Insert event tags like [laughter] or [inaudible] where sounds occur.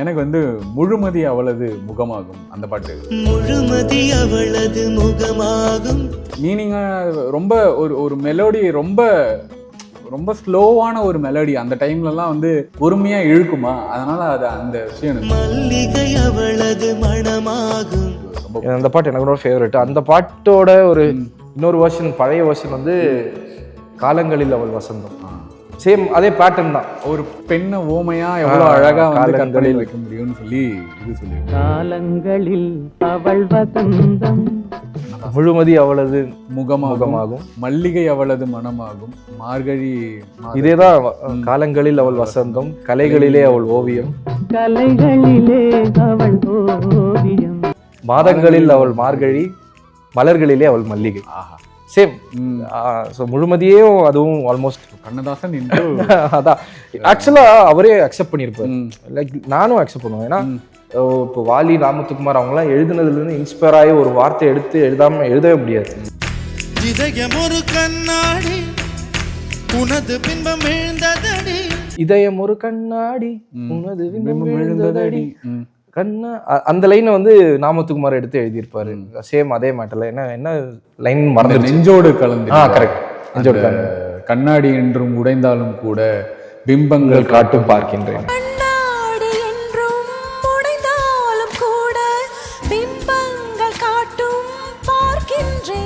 எனக்கு வந்து முழுமதி அவளது முகமாகும். அந்த பாட்டு. முழுமதி அவளது முகமாகும். மீனிங்காக ரொம்ப ஒரு ஒரு மெலோடி ரொம்ப ரொம்ப ஸ்லோவான ஒரு மெலடி அந்த டைம்லலாம் வந்து பொறுமையாக இழுக்குமா? அதனால அது அந்த விஷயம் மல்லிகை அவளது மணமாகும். ரொம்ப அந்த பாட்டு எனக்கு ரொம்ப ஃபேவரட் அந்த பாட்டோட ஒரு இன்னொரு வெர்ஷன் பழைய வெர்ஷன் வந்து காலங்களில் அவள் வசந்தம். சேம் அதே பேட்டர்ன் தான். ஒரு பெண்ணை ஓமையா எவ்வளோ ஆ, அழகா வந்து கற்பனையில் வைக்க முடியும்னு சொல்லி இது சொல்லி காலங்களில் அவள் வசந்தம் முழுமதி அவளது முகமாகும். முகமாகும். மல்லிகை அவளது மனமாகும். மார்கழி இதேதான் காலங்களில் அவள் வசந்தம் கலைகளிலே அவள் ஓவியம். கலைகளிலே அவள் ஓவியம். மாதங்களில் அவள் மார்கழி மலர்களிலே அவள் மல்லிகை. ஆஹா. சேம். ஸோ முழுமதியும் அதுவும் ஆல்மோஸ்ட் கண்ணதாசன் [laughs] அதான். ஆக்சுவலா அவரே அக்செப்ட் பண்ணியிருப்பாரு. லைக் நானும் அக்செப்ட் பண்ணுவேன். ஏன்னா ஓ, இப்போ வாலி ராமத்துக்குமார் அவங்களாம் எழுதுனதுலேருந்து இன்ஸ்பயர் ஆகி ஒரு வார்த்தை எடுத்து எழுதாம எழுதவே முடியாது. இதயம் ஒரு கண்ணாடி உனது பின்பம் எழுந்ததடி. இதயம் ஒரு கண்ணாடி உனது பிம்பம் பிம்பம் விழுந்ததடி விழுந்ததடி ம். கண்ணா அந்த லைனை வந்து நாமத்துக்குமார் எடுத்து எழுதியிருப்பாரு. சேம் அதே மேட்டர்ல என்ன என்ன லைன் மறந்துடுச்சு? நெஞ்சோடு கலந்து ஆ கரெக்ட் அந்த கண்ணாடி என்றும் உடைந்தாலும் கூட பிம்பங்கள் காட்டும் பார்க்கின்றேன்.